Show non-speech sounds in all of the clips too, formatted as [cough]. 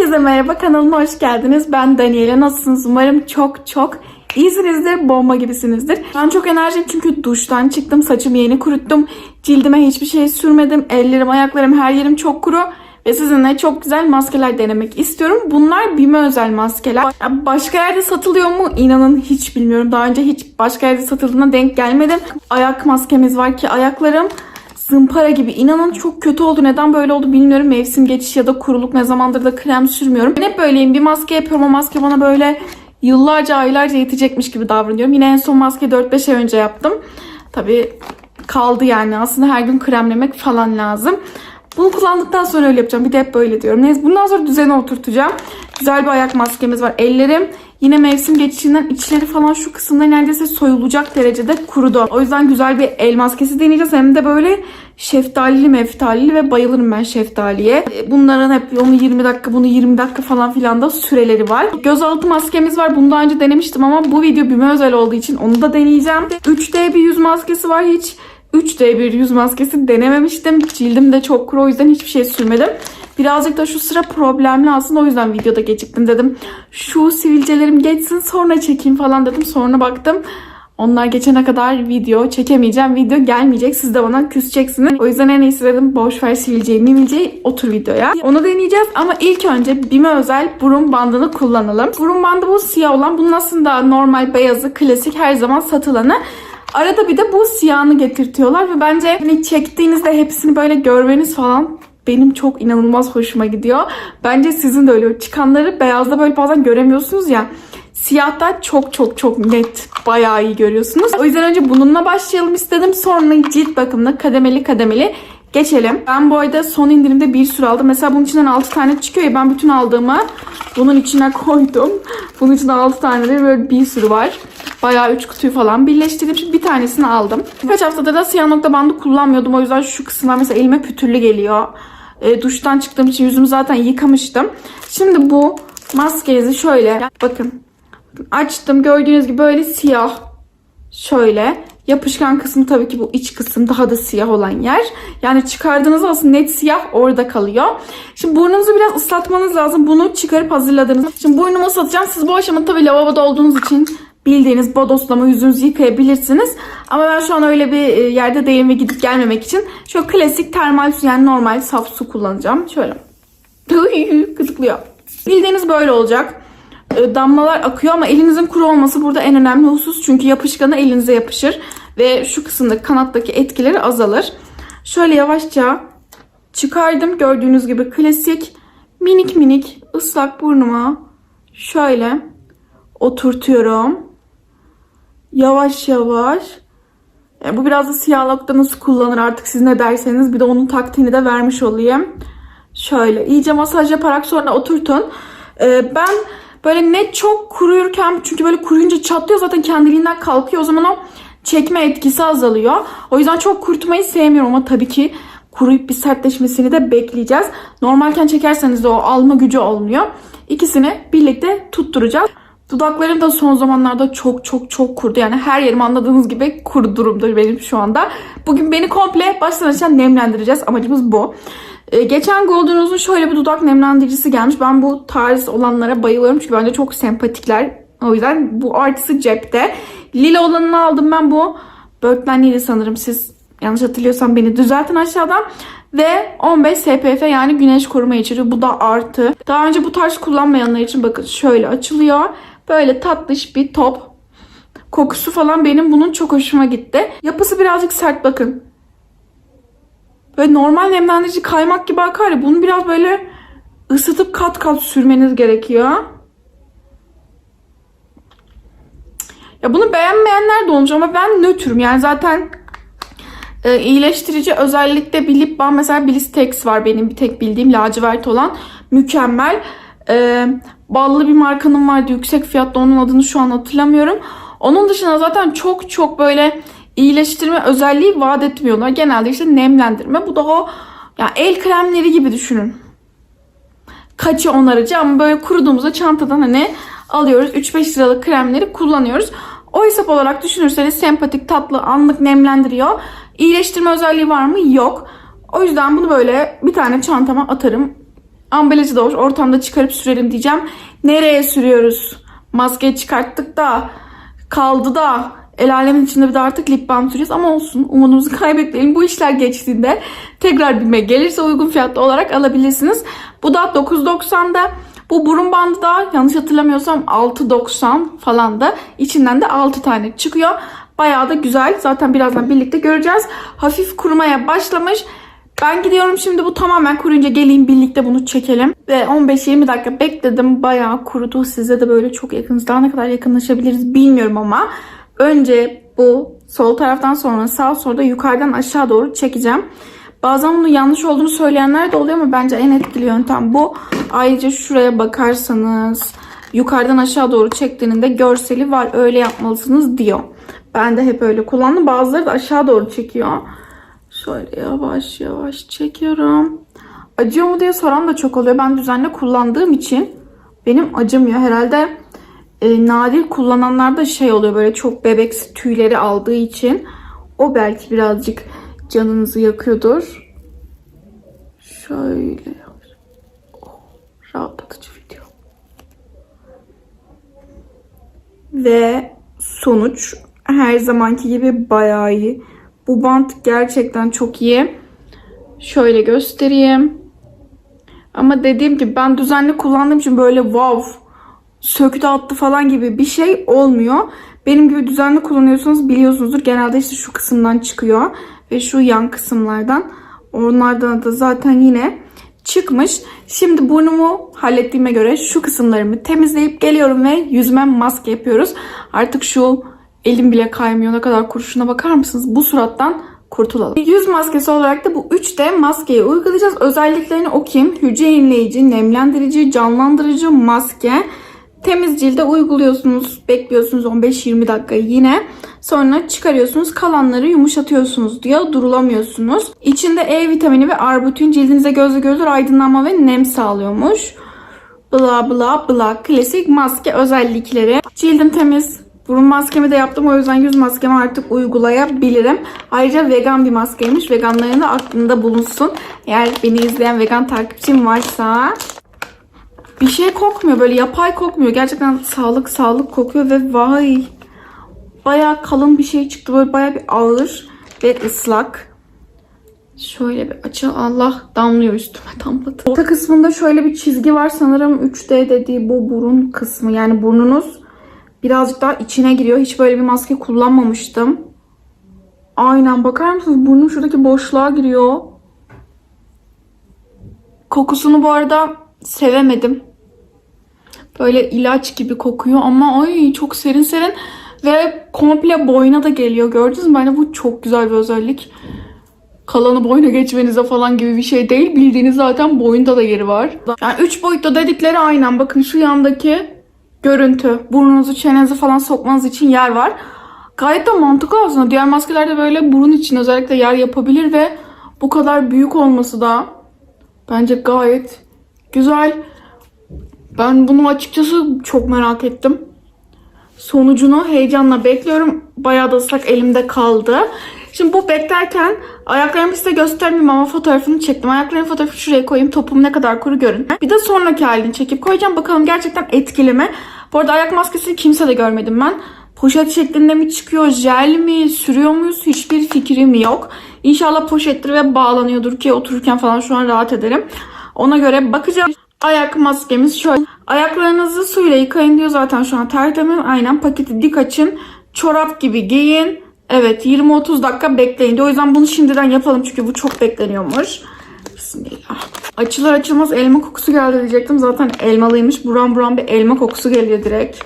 Herkese merhaba kanalıma hoş geldiniz. Ben Daniela. Nasılsınız? Umarım çok çok iyisinizdir. Bomba gibisinizdir. Ben çok enerjiyim çünkü duştan çıktım. Saçımı yeni kuruttum. Cildime hiçbir şey sürmedim. Ellerim, ayaklarım, her yerim çok kuru. Ve sizinle çok güzel maskeler denemek istiyorum. Bunlar BİM'e özel maskeler. Başka yerde satılıyor mu? İnanın hiç bilmiyorum. Daha önce hiç başka yerde satıldığına denk gelmedim. Ayak maskemiz var ki ayaklarım zımpara gibi. İnanın çok kötü oldu. Neden böyle oldu bilmiyorum. Mevsim geçişi ya da kuruluk ne zamandır da krem sürmüyorum. Ben hep böyleyim. Bir maske yapıyorum. O maske bana böyle yıllarca aylarca yetecekmiş gibi davranıyorum. Yine en son maske 4-5 ay önce yaptım. Tabii kaldı yani. Aslında her gün kremlemek falan lazım. Bunu kullandıktan sonra öyle yapacağım. Bir de hep böyle diyorum. Neyse bundan sonra düzene oturtacağım. Güzel bir ayak maskemiz var. Ellerim yine mevsim geçişinden içleri falan şu kısımda neredeyse soyulacak derecede kurudu. O yüzden güzel bir el maskesi deneyeceğiz. Hem de böyle şeftalili meftalili ve bayılırım ben şeftaliye. E, Bunların hep onu 20 dakika bunu 20 dakika falan filan da süreleri var. Gözaltı maskemiz var. Bunu daha önce denemiştim ama bu video BİM'e özel olduğu için onu da deneyeceğim. 3D bir yüz maskesi var. Hiç 3D bir yüz maskesi denememiştim. Cildim de çok kuru o yüzden hiçbir şey sürmedim. Birazcık da şu sıra problemli aslında o yüzden videoda geciktim dedim. Şu sivilcelerim geçsin sonra çekeyim falan dedim. Sonra baktım onlar geçene kadar video çekemeyeceğim. Video gelmeyecek. Siz de bana küseceksiniz. O yüzden en iyisi dedim boş ver sivilceyi mimilceyi otur videoya. Onu deneyeceğiz ama ilk önce BİM'e özel burun bandını kullanalım. Burun bandı bu siyah olan. Bunun aslında normal beyazı klasik her zaman satılanı. Arada bir de bu siyahını getirtiyorlar ve bence hani çektiğinizde hepsini böyle görmeniz falan benim çok inanılmaz hoşuma gidiyor. Bence sizin de öyle. Çıkanları beyazda böyle bazen göremiyorsunuz ya. Siyahta çok çok çok net bayağı iyi görüyorsunuz. O yüzden önce bununla başlayalım istedim. Sonra cilt bakımına kademeli kademeli geçelim. Ben bu ayda son indirimde bir sürü aldım. Mesela bunun içinden 6 tane çıkıyor ya ben bütün aldığımı bunun içine koydum. Bunun içinde 6 tane de böyle bir sürü var. Bayağı 3 kutuyu falan birleştirdim. Şimdi bir tanesini aldım. Birkaç haftada da siyah nokta bandı kullanmıyordum. O yüzden şu kısımlar mesela elime pütürlü geliyor. E, duştan çıktığım için yüzümü zaten yıkamıştım. Şimdi bu maskenizi şöyle bakın açtım. Gördüğünüz gibi böyle siyah. Şöyle. Yapışkan kısmı tabii ki bu iç kısım daha da siyah olan yer. Yani çıkardığınız aslında net siyah orada kalıyor. Şimdi burnunuzu biraz ıslatmanız lazım. Bunu çıkarıp hazırladınız. Şimdi burnumu ıslatacağım. Siz bu aşamada tabii lavaboda olduğunuz için bildiğiniz bodoslama yüzünüzü yıkayabilirsiniz. Ama ben şu an öyle bir e, yerde değilim ve gidip gelmemek için şöyle klasik termal su yani normal saf su kullanacağım. Şöyle. Gıdıklıyor. Bildiğiniz böyle olacak. E, Damlalar akıyor ama elinizin kuru olması burada en önemli husus. Çünkü yapışkanı elinize yapışır. Ve şu kısımdaki kanattaki etkileri azalır. Şöyle yavaşça çıkardım. Gördüğünüz gibi klasik minik minik ıslak burnuma şöyle oturtuyorum. Yavaş yavaş. E, bu biraz da siyahlıkta nasıl kullanır artık siz ne derseniz. Bir de onun taktiğini de vermiş olayım. Şöyle iyice masaj yaparak sonra oturtun. E, ben böyle ne çok kuruyurken çünkü böyle kuruyunca çatlıyor zaten kendiliğinden kalkıyor. O zaman o çekme etkisi azalıyor. O yüzden çok kurutmayı sevmiyorum ama tabii ki kuruyup bir sertleşmesini de bekleyeceğiz. Normalken çekerseniz de o alma gücü olmuyor. İkisini birlikte tutturacağız. Dudaklarım da son zamanlarda çok çok çok kurudu. Yani her yerim anladığınız gibi kuru durumda benim şu anda. Bugün beni komple baştan aşağı nemlendireceğiz. Amacımız bu. Ee, geçen Golden Rose'un şöyle bir dudak nemlendiricisi gelmiş. Ben bu tarz olanlara bayılıyorum. Çünkü bence çok sempatikler. O yüzden bu artısı cepte. Lila olanını aldım ben bu. Börtlen Lila sanırım siz yanlış hatırlıyorsam beni düzeltin aşağıdan. Ve 15 SPF yani güneş koruma içeriyor. Bu da artı. Daha önce bu tarz kullanmayanlar için bakın şöyle açılıyor. Böyle tatlış bir top. Kokusu falan benim bunun çok hoşuma gitti. Yapısı birazcık sert bakın. Böyle normal nemlendirici kaymak gibi akar ya. Bunu biraz böyle ısıtıp kat kat sürmeniz gerekiyor. Ya bunu beğenmeyenler de olmuş ama ben nötrüm. Yani zaten e, iyileştirici özellikle bir lip balm mesela Blistex var benim bir tek bildiğim lacivert olan. Mükemmel. E, ballı bir markanın vardı yüksek fiyatlı onun adını şu an hatırlamıyorum. Onun dışında zaten çok çok böyle iyileştirme özelliği vaat etmiyorlar. Genelde işte nemlendirme. Bu da o ya el kremleri gibi düşünün. Kaçı onarıcı ama böyle kuruduğumuzda çantadan hani alıyoruz. 3-5 liralık kremleri kullanıyoruz. O hesap olarak düşünürseniz sempatik, tatlı, anlık nemlendiriyor. İyileştirme özelliği var mı? Yok. O yüzden bunu böyle bir tane çantama atarım. Ambalajı da. Ortamda çıkarıp sürelim diyeceğim. Nereye sürüyoruz? Maskeyi çıkarttık da kaldı da el alemin içinde bir de artık lip balm süreceğiz ama olsun umudumuzu [laughs] kaybetmeyelim. Bu işler geçtiğinde tekrar BİM'e gelirse uygun fiyatlı olarak alabilirsiniz. Bu da 9.90'da. Bu burun bandı da yanlış hatırlamıyorsam 6.90 falan da. İçinden de 6 tane çıkıyor. Bayağı da güzel. Zaten birazdan birlikte göreceğiz. Hafif kurumaya başlamış. Ben gidiyorum şimdi bu tamamen kuruyunca geleyim birlikte bunu çekelim. Ve 15-20 dakika bekledim. Bayağı kurudu. Size de böyle çok yakınız. Daha ne kadar yakınlaşabiliriz bilmiyorum ama. Önce bu sol taraftan sonra sağ sonra da yukarıdan aşağı doğru çekeceğim. Bazen bunu yanlış olduğunu söyleyenler de oluyor ama bence en etkili yöntem bu. Ayrıca şuraya bakarsanız yukarıdan aşağı doğru çektiğinde görseli var öyle yapmalısınız diyor. Ben de hep öyle kullandım. Bazıları da aşağı doğru çekiyor. Şöyle yavaş yavaş çekiyorum. Acıyor mu diye soran da çok oluyor. Ben düzenli kullandığım için benim acımıyor. Herhalde e, nadir kullananlarda şey oluyor böyle çok bebeksi tüyleri aldığı için o belki birazcık canınızı yakıyordur. Şöyle Oh, rahatlatıcı video. Ve sonuç her zamanki gibi bayağı iyi. Bu bant gerçekten çok iyi. Şöyle göstereyim. Ama dediğim gibi ben düzenli kullandığım için böyle wow söktü attı falan gibi bir şey olmuyor. Benim gibi düzenli kullanıyorsanız biliyorsunuzdur. Genelde işte şu kısımdan çıkıyor. Ve şu yan kısımlardan. Onlardan da zaten yine çıkmış. Şimdi burnumu hallettiğime göre şu kısımlarımı temizleyip geliyorum ve yüzüme maske yapıyoruz. Artık şu elim bile kaymıyor. Ne kadar kuruşuna bakar mısınız? Bu surattan kurtulalım. Yüz maskesi olarak da bu 3D maskeyi uygulayacağız. Özelliklerini okuyayım. Hücre yenileyici, nemlendirici, canlandırıcı maske. Temiz cilde uyguluyorsunuz. Bekliyorsunuz 15-20 dakika yine. Sonra çıkarıyorsunuz. Kalanları yumuşatıyorsunuz diyor. Durulamıyorsunuz. İçinde E vitamini ve arbutin cildinize gözle görülür aydınlanma ve nem sağlıyormuş. Bla bla bla. Klasik maske özellikleri. Cildim temiz. Burun maskemi de yaptım. O yüzden yüz maskemi artık uygulayabilirim. Ayrıca vegan bir maskeymiş. Veganların da aklında bulunsun. Eğer beni izleyen vegan takipçim varsa bir şey kokmuyor böyle yapay kokmuyor. Gerçekten sağlık sağlık kokuyor ve vay bayağı kalın bir şey çıktı. Böyle bayağı bir ağır ve ıslak. Şöyle bir açı Allah damlıyor üstüme damladı. Orta kısmında şöyle bir çizgi var sanırım 3D dediği bu burun kısmı. Yani burnunuz birazcık daha içine giriyor. Hiç böyle bir maske kullanmamıştım. Aynen bakar mısınız? Burnum şuradaki boşluğa giriyor. Kokusunu bu arada sevemedim. Böyle ilaç gibi kokuyor ama ay çok serin serin ve komple boyuna da geliyor. Gördünüz mü? Bence bu çok güzel bir özellik. Kalanı boyuna geçmenize falan gibi bir şey değil. Bildiğiniz zaten boyunda da yeri var. Yani 3 boyutta dedikleri aynen. Bakın şu yandaki görüntü. Burnunuzu, çenenizi falan sokmanız için yer var. Gayet de mantıklı aslında. Diğer maskelerde böyle burun için özellikle yer yapabilir ve bu kadar büyük olması da bence gayet güzel. Ben bunu açıkçası çok merak ettim. Sonucunu heyecanla bekliyorum. Bayağı da ıslak elimde kaldı. Şimdi bu beklerken ayaklarımı size göstermeyeyim ama fotoğrafını çektim. Ayaklarımın fotoğrafını şuraya koyayım. Topum ne kadar kuru görün. Bir de sonraki halini çekip koyacağım. Bakalım gerçekten etkili mi? Bu arada ayak maskesini kimse de görmedim ben. Poşet şeklinde mi çıkıyor? Jel mi? Sürüyor muyuz? Hiçbir fikrim yok. İnşallah poşettir ve bağlanıyordur ki otururken falan şu an rahat ederim. Ona göre bakacağım. Ayak maskemiz şöyle. Ayaklarınızı suyla yıkayın diyor zaten şu an tertemiz. Aynen paketi dik açın. Çorap gibi giyin. Evet 20-30 dakika bekleyin diyor. O yüzden bunu şimdiden yapalım çünkü bu çok bekleniyormuş. Bismillah. Açılır açılmaz elma kokusu geldi diyecektim. Zaten elmalıymış. Buram buram bir elma kokusu geliyor direkt.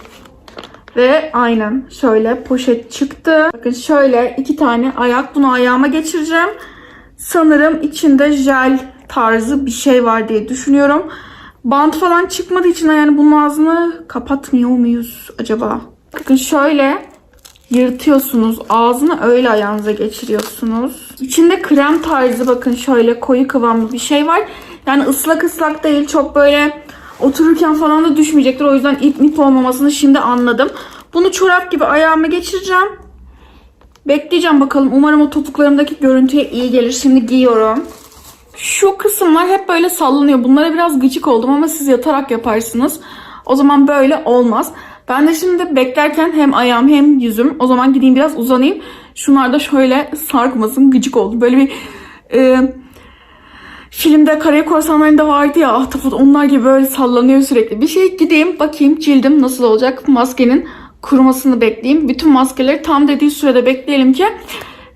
Ve aynen şöyle poşet çıktı. Bakın şöyle iki tane ayak. Bunu ayağıma geçireceğim. Sanırım içinde jel tarzı bir şey var diye düşünüyorum. Bant falan çıkmadığı için yani bunun ağzını kapatmıyor muyuz acaba? Bakın şöyle yırtıyorsunuz. Ağzını öyle ayağınıza geçiriyorsunuz. İçinde krem tarzı bakın şöyle koyu kıvamlı bir şey var. Yani ıslak ıslak değil. Çok böyle otururken falan da düşmeyecektir. O yüzden ip mip olmamasını şimdi anladım. Bunu çorap gibi ayağıma geçireceğim. Bekleyeceğim bakalım. Umarım o topuklarımdaki görüntüye iyi gelir. Şimdi giyiyorum. Şu kısımlar hep böyle sallanıyor. Bunlara biraz gıcık oldum ama siz yatarak yaparsınız. O zaman böyle olmaz. Ben de şimdi beklerken hem ayağım hem yüzüm. O zaman gideyim biraz uzanayım. Şunlar da şöyle sarkmasın. Gıcık oldu. Böyle bir e, filmde Karayı Korsanları'nda vardı ya ahtapot onlar gibi böyle sallanıyor sürekli. Bir şey gideyim bakayım cildim nasıl olacak. Maskenin kurumasını bekleyeyim. Bütün maskeleri tam dediği sürede bekleyelim ki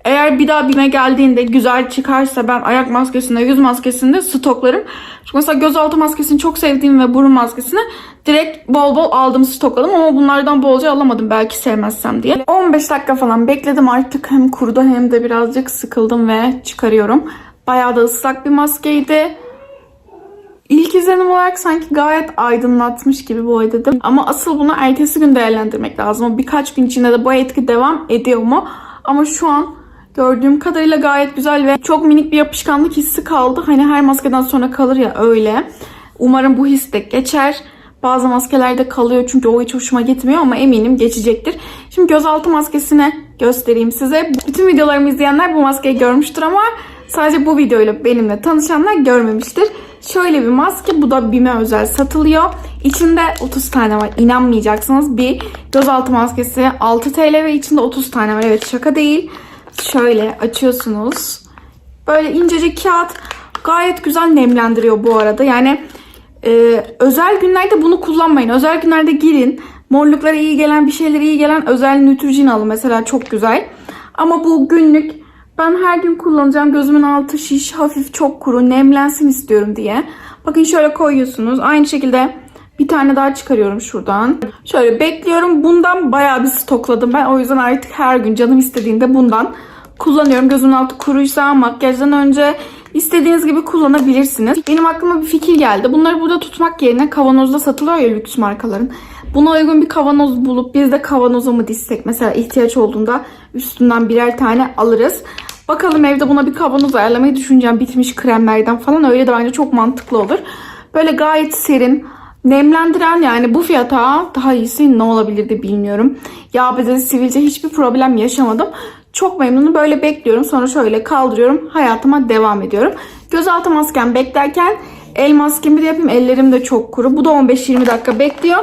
eğer bir daha bime geldiğinde güzel çıkarsa ben ayak maskesinde, yüz maskesinde stoklarım. Çünkü mesela gözaltı maskesini çok sevdiğim ve burun maskesini direkt bol bol aldım stokladım ama bunlardan bolca alamadım belki sevmezsem diye. 15 dakika falan bekledim artık hem kurudu hem de birazcık sıkıldım ve çıkarıyorum. Bayağı da ıslak bir maskeydi. İlk izlenim olarak sanki gayet aydınlatmış gibi bu dedim. Ama asıl bunu ertesi gün değerlendirmek lazım. Birkaç gün içinde de bu etki devam ediyor mu? Ama şu an gördüğüm kadarıyla gayet güzel ve çok minik bir yapışkanlık hissi kaldı. Hani her maskeden sonra kalır ya öyle. Umarım bu his de geçer. Bazı maskelerde kalıyor çünkü o hiç hoşuma gitmiyor ama eminim geçecektir. Şimdi gözaltı maskesini göstereyim size. Bütün videolarımı izleyenler bu maskeyi görmüştür ama sadece bu videoyla benimle tanışanlar görmemiştir. Şöyle bir maske bu da BİM'e özel satılıyor. İçinde 30 tane var. İnanmayacaksınız. Bir gözaltı maskesi 6 TL ve içinde 30 tane var. Evet şaka değil. Şöyle açıyorsunuz. Böyle incecik kağıt gayet güzel nemlendiriyor bu arada. Yani e, özel günlerde bunu kullanmayın. Özel günlerde girin. Morluklara iyi gelen bir şeylere iyi gelen özel Neutrogena alın. Mesela çok güzel. Ama bu günlük ben her gün kullanacağım. Gözümün altı şiş, hafif çok kuru, nemlensin istiyorum diye. Bakın şöyle koyuyorsunuz. Aynı şekilde bir tane daha çıkarıyorum şuradan. Şöyle bekliyorum. Bundan bayağı bir stokladım ben. O yüzden artık her gün canım istediğinde bundan kullanıyorum. Gözümün altı kuruysa makyajdan önce istediğiniz gibi kullanabilirsiniz. Benim aklıma bir fikir geldi. Bunları burada tutmak yerine kavanozda satılıyor ya lüks markaların. Buna uygun bir kavanoz bulup biz de kavanoza mı dizsek mesela ihtiyaç olduğunda üstünden birer tane alırız. Bakalım evde buna bir kavanoz ayarlamayı düşüneceğim. Bitmiş kremlerden falan öyle de bence çok mantıklı olur. Böyle gayet serin, nemlendiren yani bu fiyata daha iyisi ne olabilirdi bilmiyorum. Yağ bezeli sivilce hiçbir problem yaşamadım. Çok memnunum. Böyle bekliyorum. Sonra şöyle kaldırıyorum. Hayatıma devam ediyorum. Gözaltı maskem beklerken el maskemi de yapayım. Ellerim de çok kuru. Bu da 15-20 dakika bekliyor.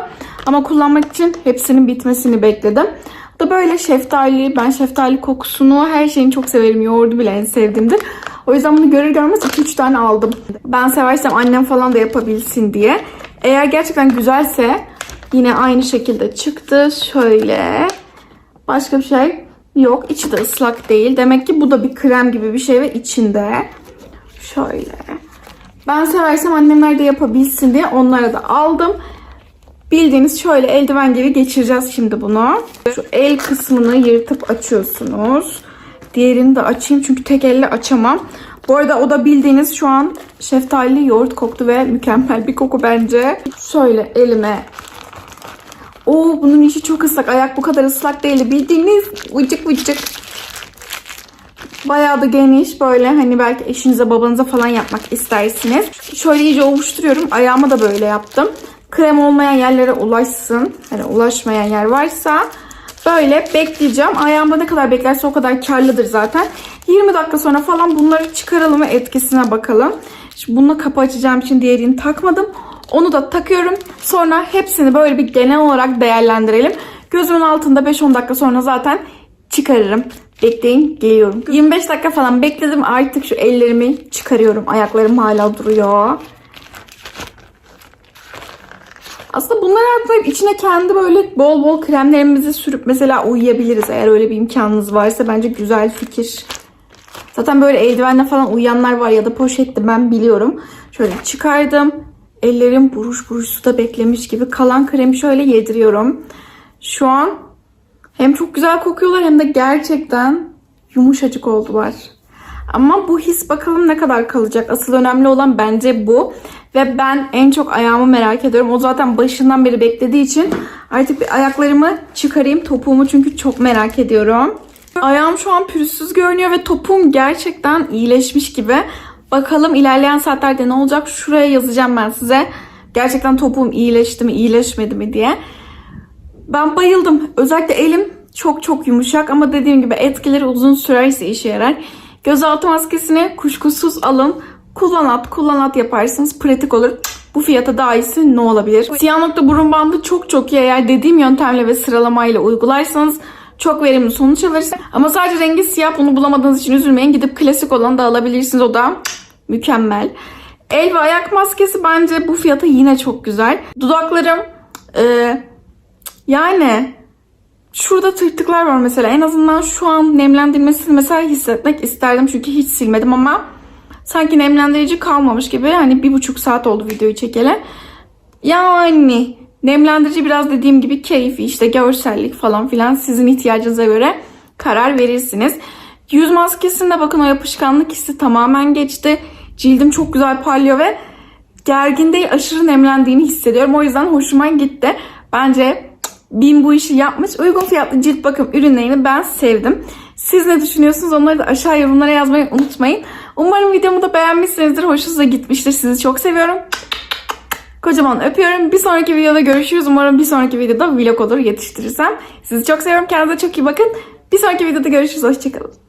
Ama kullanmak için hepsinin bitmesini bekledim. Bu da böyle şeftali. Ben şeftali kokusunu her şeyini çok severim. Yoğurdu bile en sevdiğimdir. O yüzden bunu görür görmez 2-3 tane aldım. Ben seversem annem falan da yapabilsin diye. Eğer gerçekten güzelse yine aynı şekilde çıktı. Şöyle. Başka bir şey yok. İçi de ıslak değil. Demek ki bu da bir krem gibi bir şey ve içinde. Şöyle. Ben seversem annemler de yapabilsin diye onlara da aldım. Bildiğiniz şöyle eldiven gibi geçireceğiz şimdi bunu. Şu el kısmını yırtıp açıyorsunuz. Diğerini de açayım çünkü tek elle açamam. Bu arada o da bildiğiniz şu an şeftali yoğurt koktu ve mükemmel bir koku bence. Şöyle elime Oo bunun içi çok ıslak. Ayak bu kadar ıslak değil. Bildiğiniz vıcık vıcık. Bayağı da geniş böyle hani belki eşinize babanıza falan yapmak istersiniz. Şöyle iyice ovuşturuyorum. Ayağıma da böyle yaptım. Krem olmayan yerlere ulaşsın. Hani ulaşmayan yer varsa böyle bekleyeceğim. Ayağımda ne kadar beklerse o kadar karlıdır zaten. 20 dakika sonra falan bunları çıkaralım ve etkisine bakalım. Şimdi bununla kapı açacağım için diğerini takmadım. Onu da takıyorum. Sonra hepsini böyle bir genel olarak değerlendirelim. Gözümün altında 5-10 dakika sonra zaten çıkarırım. Bekleyin geliyorum. 25 dakika falan bekledim. Artık şu ellerimi çıkarıyorum. Ayaklarım hala duruyor. Aslında bunları atlayıp içine kendi böyle bol bol kremlerimizi sürüp mesela uyuyabiliriz. Eğer öyle bir imkanınız varsa bence güzel fikir. Zaten böyle eldivenle falan uyuyanlar var ya da poşetli ben biliyorum. Şöyle çıkardım. Ellerim buruş buruş suda beklemiş gibi. Kalan kremi şöyle yediriyorum. Şu an hem çok güzel kokuyorlar hem de gerçekten yumuşacık oldular. Ama bu his bakalım ne kadar kalacak. Asıl önemli olan bence bu. Ve ben en çok ayağımı merak ediyorum. O zaten başından beri beklediği için artık bir ayaklarımı çıkarayım. Topuğumu çünkü çok merak ediyorum. Ayağım şu an pürüzsüz görünüyor ve topuğum gerçekten iyileşmiş gibi. Bakalım ilerleyen saatlerde ne olacak? Şuraya yazacağım ben size. Gerçekten topuğum iyileşti mi, iyileşmedi mi diye. Ben bayıldım. Özellikle elim çok çok yumuşak ama dediğim gibi etkileri uzun sürerse işe yarar. Gözaltı maskesini kuşkusuz alın. Kullan at, kullan at yaparsınız. Pratik olur. Bu fiyata daha iyisi ne olabilir? Siyah nokta burun bandı çok çok iyi. Eğer dediğim yöntemle ve sıralamayla uygularsanız çok verimli sonuç alırsınız. Ama sadece rengi siyah bunu bulamadığınız için üzülmeyin. Gidip klasik olanı da alabilirsiniz. O da mükemmel. El ve ayak maskesi bence bu fiyata yine çok güzel. Dudaklarım e, yani şurada tırtıklar var mesela. En azından şu an nemlendirmesini mesela hissetmek isterdim. Çünkü hiç silmedim ama sanki nemlendirici kalmamış gibi. Hani bir buçuk saat oldu videoyu çekeli. Yani nemlendirici biraz dediğim gibi keyfi işte görsellik falan filan sizin ihtiyacınıza göre karar verirsiniz. Yüz maskesinde bakın o yapışkanlık hissi tamamen geçti. Cildim çok güzel parlıyor ve gergin değil aşırı nemlendiğini hissediyorum. O yüzden hoşuma gitti. Bence Bin bu işi yapmış. Uygun fiyatlı cilt bakım ürünlerini ben sevdim. Siz ne düşünüyorsunuz? Onları da aşağı yorumlara yazmayı unutmayın. Umarım videomu da beğenmişsinizdir. Hoşunuza gitmiştir. Sizi çok seviyorum. Kocaman öpüyorum. Bir sonraki videoda görüşürüz. Umarım bir sonraki videoda vlog olur yetiştirirsem. Sizi çok seviyorum. Kendinize çok iyi bakın. Bir sonraki videoda görüşürüz. Hoşçakalın.